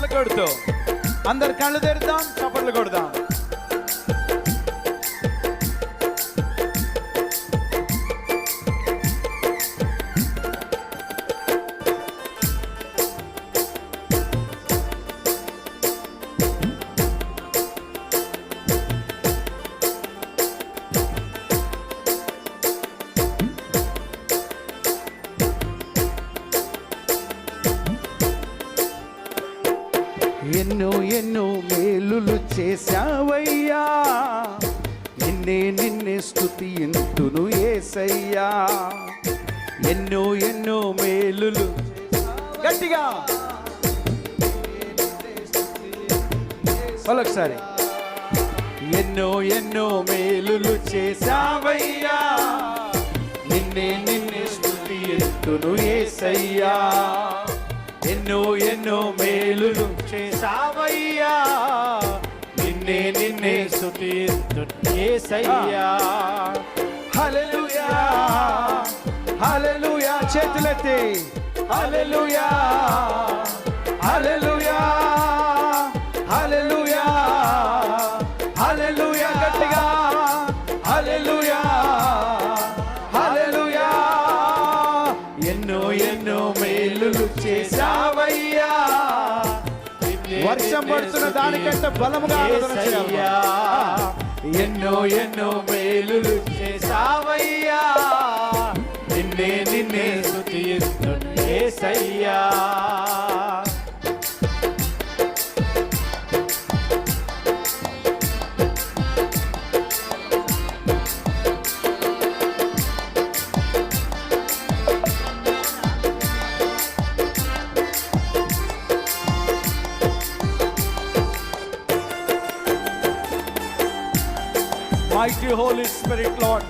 చప్పట్లు కొడుతూ. అందరు కళ్ళు తెరుద్దాం చప్పట్లు కొడదాం. ఎన్నో ఎన్నో మేలులు చేశావయ్యా. నిన్నే నిన్నే స్థుతి ఎంతును ఏసయ్యా. ఎన్నో ఎన్నో మేలులు గట్టిగా. మళ్ళొకసారి ఎన్నో ఎన్నో మేలులు చేశావయ్యా. నిన్నే నిన్నే స్థుతి ఎంతును ఏసయ్యా. ఎన్నో ఎన్నో మేలులు చేశావయ్యా. నిన్నే నిన్నే స్థుతి ఎంతును ఏసయ్యా చేతులెత్తి. హల్లెలూయా హల్లెలూయా. వర్షం పడుతున్న దానికంటే బలముగా ఆరాధన చేయాలి. యేసయ్యా, ఎన్నో ఎన్నో మేలులు చేశావయ్యా నిన్నే నిన్నే స్తుతిస్తున్నేసయ్యా Mighty Holy Spirit, Lord.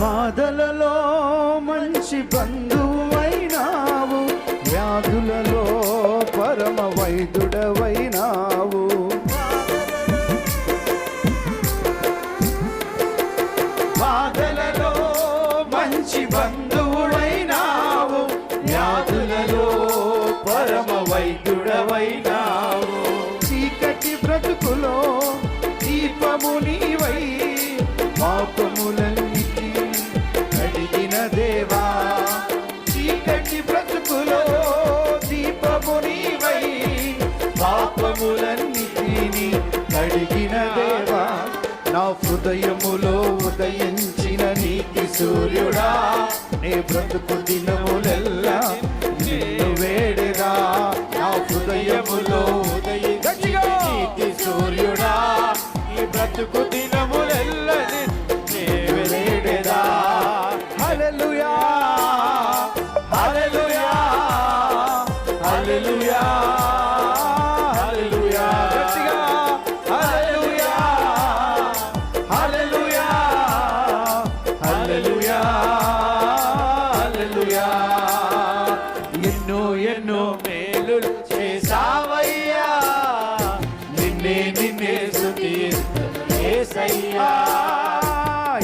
బాధలలో మంచి బంధువైనావు వైద్యుడవైనావు చీకటి బ్రతుకులో దీపము నీవై పాపములన్నిటి అడిగిన దేవా. చీకటి బ్రతుకులో దీపము నీవై పాపములన్నిటిని కడిగిన దేవా. నా హృదయములో ఉదయించిన నీతి సూర్యుడా నే బ్రతుకు దినములెల్లా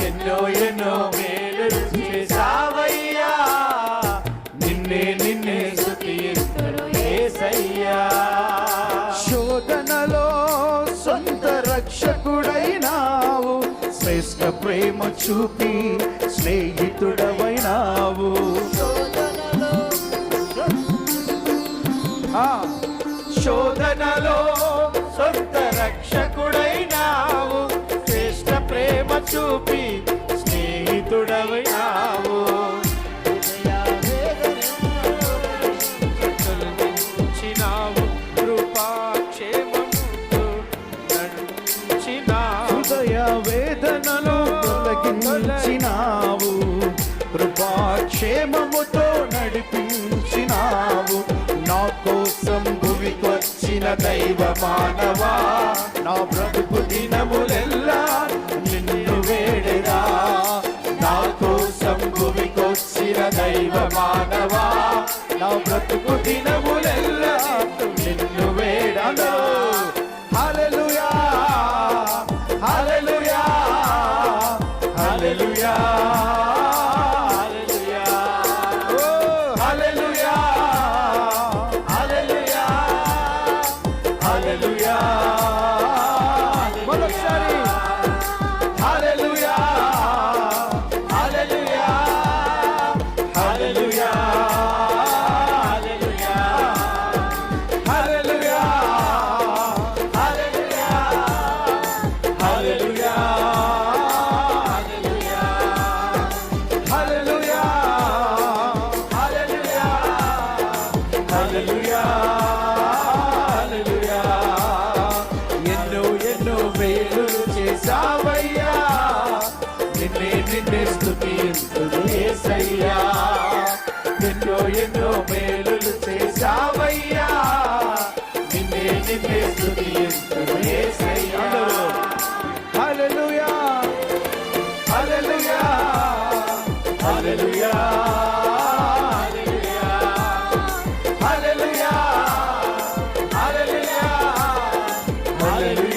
ఎన్నో ఎన్నో చేసావయ్యా నిన్నే నిన్నే స్తుతి యేసయ్యా శోధనలో సొంత రక్షకుడైనావు శ్రేష్ఠ ప్రేమ చూపి స్నేహితుడవైనావు. కోసం భువికొచ్చిన దైవ మానవా? నా బ్రతుకు దినములెల్లా నిన్ను వేడెదా నా కోసం భువికొచ్చిన దైవ మానవా? నా బ్రతుకు స్థుతి ఎందుకు ఏసయ్యా. ఎన్నో ఎన్నో మేలులు చేశావయ్యా. నిన్నే నిన్నే స్థుతి ఎందుకు ఏసయ్యా. హల్లెలూయా హల్లెలూయా హల్లెలూయా Hallelujah.